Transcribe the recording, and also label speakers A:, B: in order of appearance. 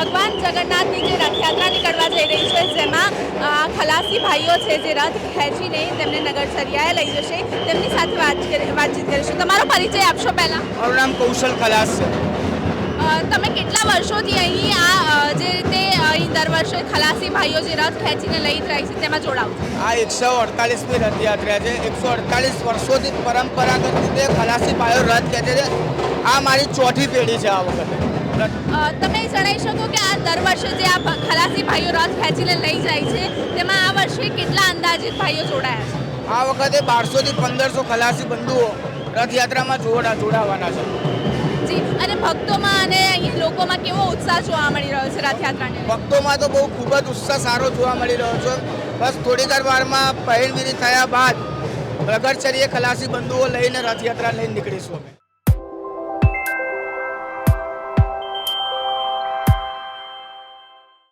A: ભગવાન જગન્નાથની જે રથયાત્રા નીકળવા જઈ રહી છે જેમાં ખલાસી ભાઈઓ છે જે રથ ખેંચીને તેમને નગરચર્યાએ લઈ જશે. તેમની સાથે વાતચીત કરીશું. તમારો પરિચય આપશો પહેલાં?
B: મારું નામ કૌશલ ખલાસ છે.
A: તમે કેટલા વર્ષોથી અહીં આ જે રીતે અહીં દર વર્ષે ખલાસી ભાઈઓ જે રથ ખેંચીને લઈ જાય છે તેમાં જોડાવ
B: આ એકસો અડતાલીસમી રથયાત્રા છે. એકસો અડતાલીસ વર્ષોથી પરંપરાગત રીતે ખલાસી ભાઈઓ રથ ખેંચે છે. આ મારી ચોથી પેઢી છે આ વખતે.
A: તમે જણાવી શકો કે આ દર વર્ષે જે આ ખલાસી ભાઈઓ રથ ખેંચીને લઈ જાય છે તેમાં આ વર્ષે કેટલા અંદાજિત ભાઈઓ જોડાયા છે?
B: આ વખતે બારસોથી પંદરસો ખલાસી બંધુઓ રથયાત્રામાં જોડા જોડાવાના છે.
A: જી અને ભક્તોમાં અને અહીં લોકોમાં કેવો ઉત્સાહ જોવા મળી રહ્યો છે રથયાત્રાને
B: ભક્તોમાં તો બહુ ખૂબ જ ઉત્સાહ સારો જોવા મળી રહ્યો છે. બસ થોડીક વાર વારમાં પહેરવીરી થયા બાદ પ્રગટચર્ય ખલાસી બંધુઓ લઈને રથયાત્રા લઈને નીકળીશું અમે.